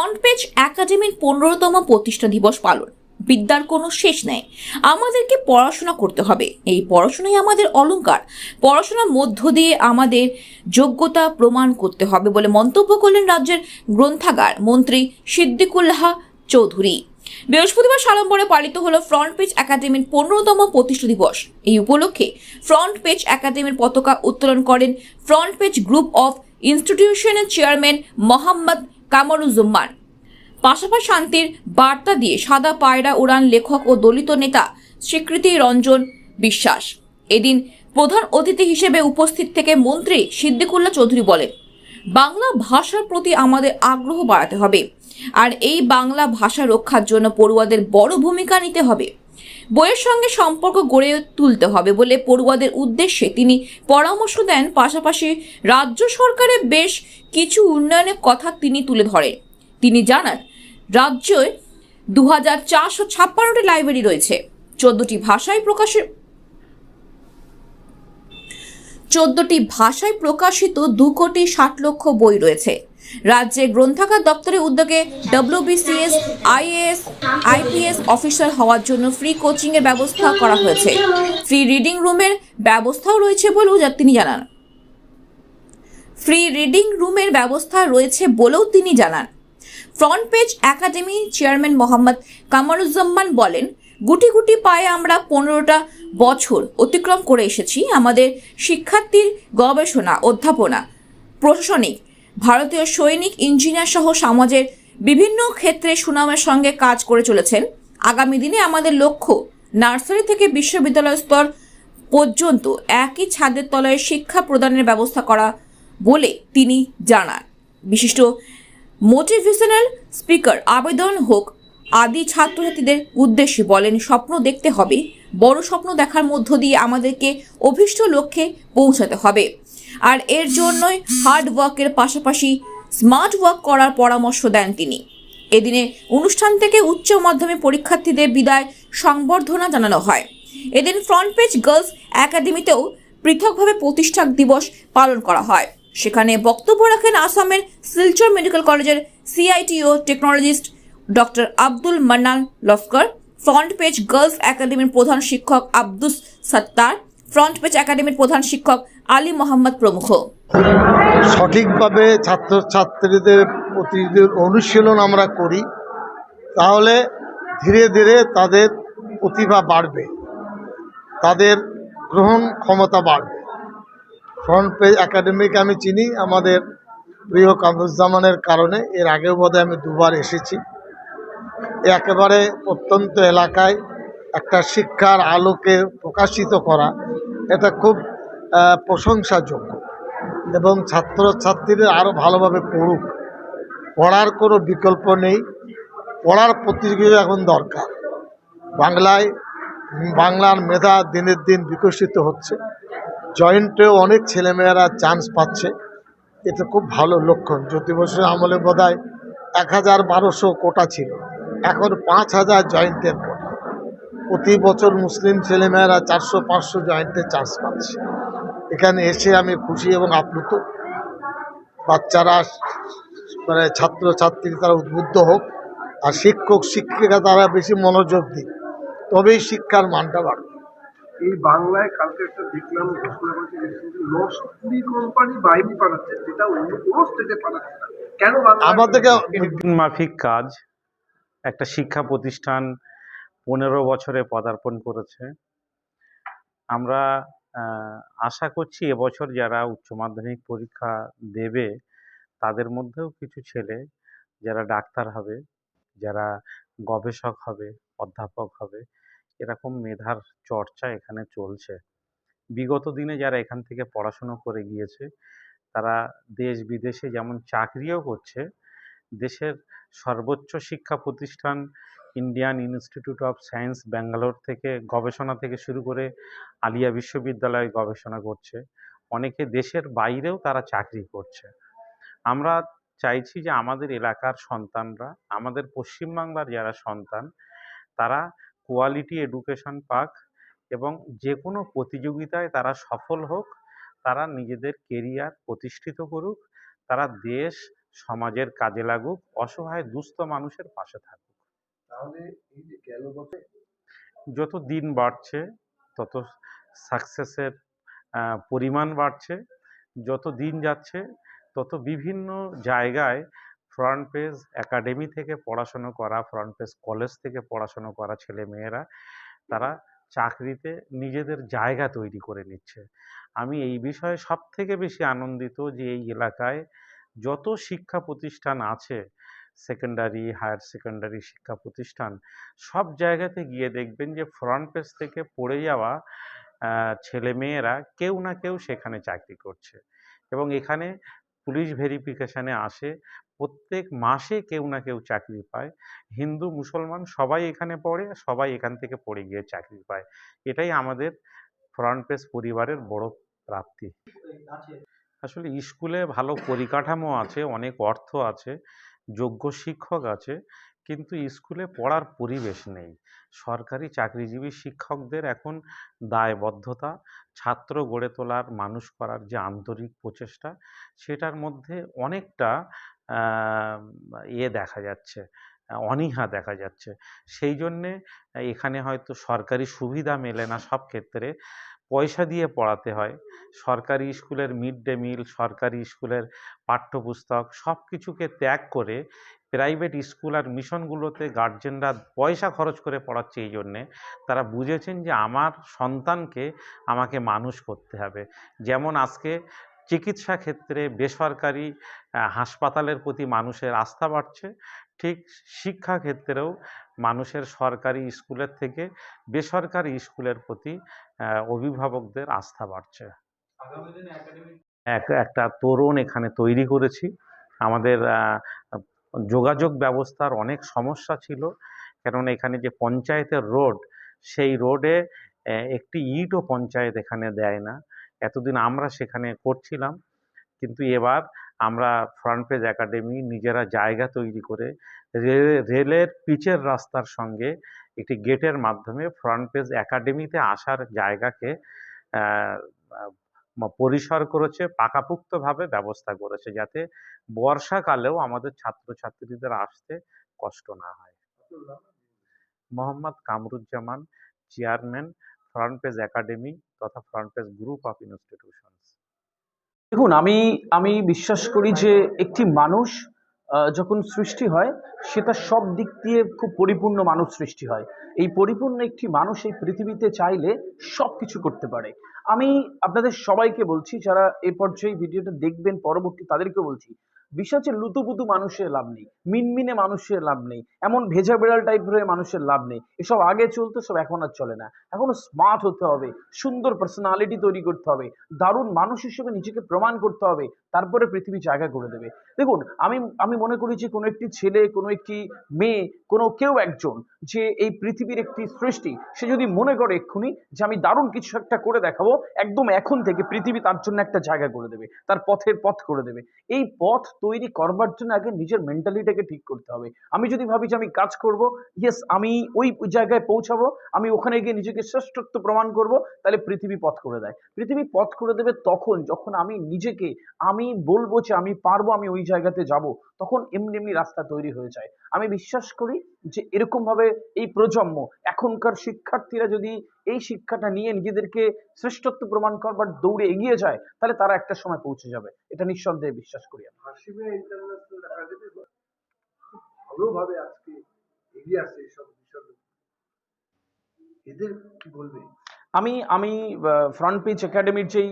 Front page একাডেমির পনেরোতম প্রতিষ্ঠা দিবস পালন। বিদ্যার কোনো শেষ নেই। আমাদেরকে পড়াশোনা করতে হবে। এই পড়াশোনাই আমাদের অলংকার। পড়াশোনার মধ্য দিয়ে আমাদের যোগ্যতা প্রমাণ করতে হবে বলে মন্তব্য করলেন রাজ্যের গ্রন্থাগার মন্ত্রী সিদ্দিকুল্লাহ চৌধুরী। বৃহস্পতিবার সালম্বরে পালিত হলো ফ্রন্ট পেজ একাডেমির পনেরোতম প্রতিষ্ঠা দিবস। এই উপলক্ষে ফ্রন্ট পেজ একাডেমির পতাকা উত্তোলন করেন ফ্রন্ট পেজ গ্রুপ অফ ইনস্টিটিউশনের চেয়ারম্যান মোহাম্মদ কামরুজ্জামান পাশাপাশি শান্তির বার্তা দিয়ে সাদা পায়রা, উড়ান লেখক ও দলিত নেতা স্বীকৃতি রঞ্জন বিশ্বাস। এদিন প্রধান অতিথি হিসেবে উপস্থিত থেকে মন্ত্রী সিদ্দিকুল্লা চৌধুরী বলেন, বাংলা ভাষার প্রতি আমাদের আগ্রহ বাড়াতে হবে। আর এই বাংলা ভাষা রক্ষার জন্য পড়ুয়াদের বড় ভূমিকা নিতে হবে। বইয়ের সঙ্গে সম্পর্ক গড়ে তুলতে হবে বলে পড়ুয়াদের উদ্দেশ্যে তিনি পরামর্শ দেন। পাশাপাশি রাজ্য সরকারের বেশ কিছু উন্নয়নের কথা তিনি তুলে ধরেন। তিনি জানান, রাজ্যে দু হাজার চারশো ছাপ্পান্নটি লাইব্রেরি রয়েছে। চোদ্দটি ভাষায় প্রকাশের চোদ্দটি ভাষায় প্রকাশিত দু কোটি ষাট লক্ষ বই রয়েছে। রাজ্যে গ্রন্থাগার দপ্তরের উদ্যোগে ডব্লিউবিসিএস আইএএস আইপিএস অফিসার হওয়ার জন্য ফ্রি কোচিং এর ব্যবস্থা করা হয়েছে। ফ্রি রিডিং রুমের ব্যবস্থাও রয়েছে বলেও তিনি জানান। ফ্রি রিডিং রুমের ব্যবস্থা রয়েছে বলেও তিনি জানান। Front page academy chairman Mohammad Kamruzzaman বলেন, গুটি গুটি পায়ে আমরা পনেরোটা বছর অতিক্রম করে এসেছি। আমাদের শিক্ষার্থীর গবেষণা, অধ্যাপনা, প্রশাসনিক ভারতীয় সৈনিক ইঞ্জিনিয়ার সহ সমাজের বিভিন্ন ক্ষেত্রে সুনামের সঙ্গে কাজ করে চলেছেন। আগামী দিনে আমাদের লক্ষ্য নার্সারি থেকে বিশ্ববিদ্যালয় স্তর পর্যন্ত একই ছাদের তলায় শিক্ষা প্রদানের ব্যবস্থা করা বলে তিনি জানান। বিশিষ্ট মোটিভেশনাল স্পিকার আবেদন হোক, আদি ছাত্রছাত্রীদের উদ্দেশ্যে বলেন, স্বপ্ন দেখতে হবে, বড় স্বপ্ন দেখার মধ্য দিয়ে আমাদেরকে অভীষ্ট লক্ষ্যে পৌঁছাতে হবে। আর এর জন্যই হার্ড ওয়ার্কের পাশাপাশি স্মার্ট ওয়ার্ক করার পরামর্শ দেন তিনি। এদিনে অনুষ্ঠান থেকে উচ্চ মাধ্যমিক পরীক্ষার্থীদের বিদায় সংবর্ধনা জানানো হয়। এদিন ফ্রন্ট পেজ গার্লস একাডেমিতেও পৃথকভাবে প্রতিষ্ঠা দিবস পালন করা হয়। সেখানে বক্তব্য রাখেন আসামের শিলচর মেডিকেল কলেজের CITO technologist doctor Abdul Mannan Laskar front page girls একাডেমির প্রধান শিক্ষক আব্দুস সত্তার ফ্রন্ট পেজ একাডেমির প্রধান শিক্ষক আলী মোহাম্মদ প্রমুখ। সঠিকভাবে ছাত্রছাত্রীদের প্রতি যদি অনুশীলন আমরা করি, তাহলে ধীরে ধীরে তাদের প্রতিভা বাড়বে, তাদের গ্রহণ ক্ষমতা বাড়বে। ফ্রন্ট পেজ একাডেমিকে আমি চিনি, আমাদের প্রিয় কামরুজ্জামানের কারণে, এর আগেও বোধহয় আমি দুবার এসেছি। একেবারে প্রত্যন্ত এলাকায় একটা শিক্ষার আলোকে প্রকাশিত করা, এটা খুব প্রশংসাযোগ্য। এবং ছাত্রছাত্রীরা আরও ভালোভাবে পড়ুক। পড়ার কোনো বিকল্প নেই। পড়ার প্রতিযোগিতা এখন দরকার। বাংলায়, বাংলার মেধা দিনের দিন বিকশিত হচ্ছে। জয়েন্টেও অনেক ছেলেমেয়েরা চান্স পাচ্ছে। এটা খুব ভালো লক্ষণ। জ্যোতি বসুর আমলে বোধ হয় এক হাজার বারোশো কোটা ছিল। এখন পাঁচ হাজার জয়েন্টের কোটা। প্রতি বছর মুসলিম ছেলেমেয়েরা চারশো পাঁচশো জয়েন্টে চান্স পাচ্ছে। এখানে এসে আমি খুশি এবং আপ্লুত। বাচ্চারা মানে ছাত্রছাত্রী তারা উদ্বুদ্ধ হোক আর শিক্ষক শিক্ষিকা তারা বেশি মনোযোগ দিক তবেই শিক্ষার মানটা বাড়বে। এই বাংলায় কালকে একটা দেখলাম ঘোষণা করেছে কুড়ি কোম্পানি বাইরে পাঠাচ্ছে যেটা অন্য কোনো স্টেটে পাঠাচ্ছে কেন আমাদেরকে মাফিক কাজ একটা শিক্ষা প্রতিষ্ঠান পনেরো বছরে পদার্পণ করেছে। আমরা আশা করছি এবছর যারা উচ্চ মাধ্যমিক পরীক্ষা দেবে, তাদের মধ্যেও কিছু ছেলে যারা ডাক্তার হবে, যারা গবেষক হবে, অধ্যাপক হবে, এরকম মেধার চর্চা এখানে চলছে। বিগত দিনে যারা এখান থেকে পড়াশুনো করে গিয়েছে, তারা দেশ বিদেশে যেমন চাকরিও করছে, দেশের সর্বোচ্চ শিক্ষা প্রতিষ্ঠান Indian institute of science Bangalore থেকে গবেষণা থেকে শুরু করে আলিয়া বিশ্ববিদ্যালয়ে গবেষণা করছে। অনেকে দেশের বাইরেও তারা চাকরি করছে। আমরা চাইছি যে আমাদের এলাকার সন্তানরা, আমাদের পশ্চিমবাংলার যারা সন্তান, তারা কোয়ালিটি এডুকেশন পাক এবং যে কোনো প্রতিযোগিতায় তারা সফল হোক, তারা নিজেদের কেরিয়ার প্রতিষ্ঠিত করুক, তারা দেশ, সমাজের কাজে লাগুক, অসহায় দুস্থ মানুষের পাশে থাকুক। তাহলে এই যে গেল বছর যত দিন বাড়ছে, তত সাকসেসের পরিমাণ বাড়ছে। যত দিন যাচ্ছে, তত বিভিন্ন জায়গায় ফ্রন্ট পেজ একাডেমি থেকে পড়াশুনো করা ফ্রন্ট পেজ কলেজ থেকে পড়াশুনো করা ছেলে মেয়েরা, তারা চাকরিতে নিজেদের জায়গা তৈরি করে নিচ্ছে। আমি এই বিষয়ে সব থেকে বেশি আনন্দিত যে এই এলাকায় যত শিক্ষা প্রতিষ্ঠান আছে সেকেন্ডারি হায়ার সেকেন্ডারি শিক্ষা প্রতিষ্ঠান, সব জায়গাতে গিয়ে দেখবেন যে ফ্রন্ট পেজ থেকে পড়ে যাওয়া ছেলে মেয়েরা কেউ না কেউ সেখানে চাকরি করছে এবং এখানে পুলিশ ভেরিফিকেশনে আসে, প্রত্যেক মাসে কেউ না কেউ চাকরি পায়। হিন্দু, মুসলমান সবাই এখানে পড়ে, সবাই এখান থেকে পড়ে গিয়ে চাকরি পায়। এটাই আমাদের ফ্রন্ট পেজ পরিবারের বড় প্রাপ্তি। আসলে স্কুলে ভালো পরিকাঠামো আছে, অনেক অর্থ আছে যোগ্য শিক্ষক আছে, কিন্তু স্কুলে পড়ার পরিবেশ নেই। সরকারি চাকরিজীবী শিক্ষকদের এখন দায়বদ্ধতা, ছাত্র গড়ে তোলার, মানুষ করার যে আন্তরিক প্রচেষ্টা, সেটার মধ্যে অনেকটা ইয়ে দেখা যাচ্ছে, অনীহা দেখা যাচ্ছে। সেই জন্যে এখানে হয়তো সরকারি সুবিধা মেলে না সব ক্ষেত্রে। পয়সা দিয়ে পড়াতে হয়। সরকারি স্কুলের মিড ডে মিল, সরকারি স্কুলের পাঠ্যপুস্তক সব কিছুকে ত্যাগ করে প্রাইভেট স্কুল আর মিশনগুলোতে গার্জেনরা পয়সা খরচ করে পড়াচ্ছে এই জন্যে তারা বুঝেছেন যে আমার সন্তানকে আমাকে মানুষ করতে হবে। যেমন আজকে চিকিৎসা ক্ষেত্রে বেসরকারি হাসপাতালের প্রতি মানুষের আস্থা বাড়ছে। ঠিক শিক্ষা ক্ষেত্রেও মানুষের সরকারি স্কুলের থেকে বেসরকারি স্কুলের প্রতি অভিভাবকদের আস্থা বাড়ছে। এক একটা তরুণ এখানে তৈরি করেছি। আমাদের যোগাযোগ ব্যবস্থার অনেক সমস্যা ছিল। কারণ এখানে যে পঞ্চায়েতের রোড সেই রোডে একটি ইটও পঞ্চায়েত এখানে দেয় না। এতদিন আমরা সেখানে করছিলাম। কিন্তু এবার আমরা ফ্রন্ট পেজ একাডেমি নিজেরা জায়গা তৈরি করে রেলের পিচের রাস্তার সঙ্গে একটি গেটের মাধ্যমে ফ্রন্ট পেজ একাডেমিতে আসার জায়গাকে পরিসর করেছে পাকাপোক্তভাবে ব্যবস্থা করেছে যাতে বর্ষাকালেও আমাদের ছাত্রছাত্রীদের আসতে কষ্ট না হয়। Mohammad Kamruzzaman chairman front page academy তথা front page group of institutions দেখুন, আমি আমি বিশ্বাস করি যে একটি মানুষ যখন সৃষ্টি হয় সেটা সব দিক দিয়ে খুব পরিপূর্ণ মানুষ সৃষ্টি হয়। এই পরিপূর্ণ একটি মানুষ এই পৃথিবীতে চাইলে সব কিছু করতে পারে। আমি আপনাদের সবাইকে বলছি, যারা এই পর্যায়ে ভিডিওটা দেখবেন, পরবর্তী তাদেরকে বলছি হচ্ছে লুতুপুতু মানুষের লাভ নেই, মিনমিনে মানুষের লাভ নেই, এমন ভেজা বেড়াল টাইপের হয়ে মানুষের লাভ নেই। এসব আগে চলতো, সব এখন আর চলে না। এখনও স্মার্ট হতে হবে, সুন্দর পার্সোনালিটি তৈরি করতে হবে, দারুণ মানুষ হিসেবে নিজেকে প্রমাণ করতে হবে, তারপরে পৃথিবী জায়গা করে দেবে। দেখুন, আমি আমি মনে করি যে কোনো একটি ছেলে, কোনো একটি মেয়ে, কোনো কেউ একজন যে এই পৃথিবীর একটি সৃষ্টি, সে যদি মনে করে এক্ষুনি যে আমি দারুণ কিছু একটা করে দেখাবো, একদম এখন থেকে পৃথিবী তার জন্য একটা জায়গা করে দেবে, তার পথের পথ করে দেবে। এই পথ তৈরি করবার জন্য আগে নিজের মেন্টালিটাকে ঠিক করতে হবে। আমি যদি ভাবি যে আমি কাজ করব ইয়েস আমি ওই জায়গায় পৌঁছাবো, আমি ওখানে গিয়ে নিজেকে শ্রেষ্ঠত্ব প্রমাণ করব, তাহলে পৃথিবী পথ করে দেয়। পৃথিবী পথ করে দেবে তখন, যখন আমি নিজেকে, আমি বলব যে আমি পারব, আমি ওই জায়গাতে যাব, তখন এমনি এমনি রাস্তা তৈরি হয়ে যায়। আমি বিশ্বাস করি যে এরকম ভাবে এই প্রজন্ম, এখনকার শিক্ষার্থীরা যদি এই শিক্ষাটা নিয়ে নিজেদেরকে শ্রেষ্ঠত্ব প্রমাণ করবার দৌড়ে এগিয়ে যায় তাহলে তারা একটা সময় পৌঁছে যাবে। এটা নিঃসন্দেহে বিশ্বাস করি ভালোভাবে আজকে এগিয়ে আসছে এইসব বিষয় এদের কি বলবে? আমি আমি ফ্রন্ট পেজ একাডেমির যেই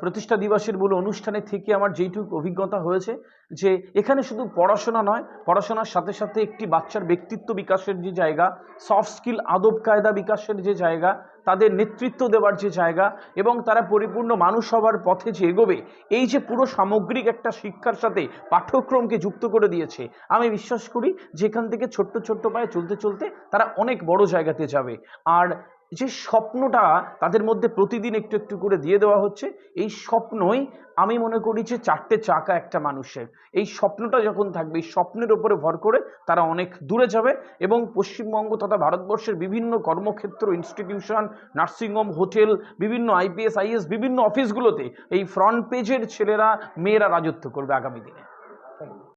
প্রতিষ্ঠা দিবসের মূল অনুষ্ঠানে থেকে আমার যেইটুকু অভিজ্ঞতা হয়েছে যে এখানে শুধু পড়াশোনা নয়, পড়াশোনার সাথে সাথে একটি বাচ্চার ব্যক্তিত্ব বিকাশের যে জায়গা সফট স্কিল আদব কায়দা বিকাশের যে জায়গা, তাদের নেতৃত্ব দেওয়ার যে জায়গা এবং তারা পরিপূর্ণ মানুষ হওয়ার পথে যে এগোবে, এই যে পুরো সামগ্রিক একটা শিক্ষার সাথে পাঠ্যক্রমকে যুক্ত করে দিয়েছে, আমি বিশ্বাস করি যেখান থেকে ছোট্ট ছোট্ট পায়ে চলতে চলতে তারা অনেক বড় জায়গাতে যাবে। আর যে স্বপ্নটা তাদের মধ্যে প্রতিদিন একটু একটু করে দিয়ে দেওয়া হচ্ছে, এই স্বপ্নই আমি মনে করি যে চারটে চাকা একটা মানুষের। এই স্বপ্নটা যখন থাকবে, এই স্বপ্নের ওপরে ভর করে তারা অনেক দূরে যাবে এবং পশ্চিমবঙ্গ তথা ভারতবর্ষের বিভিন্ন কর্মক্ষেত্র ইনস্টিটিউশন নার্সিংহোম হোটেল বিভিন্ন আইপিএস আইএস বিভিন্ন অফিসগুলোতে এই ফ্রন্ট পেজের ছেলেরা, মেয়েরা রাজত্ব করবে আগামী দিনে।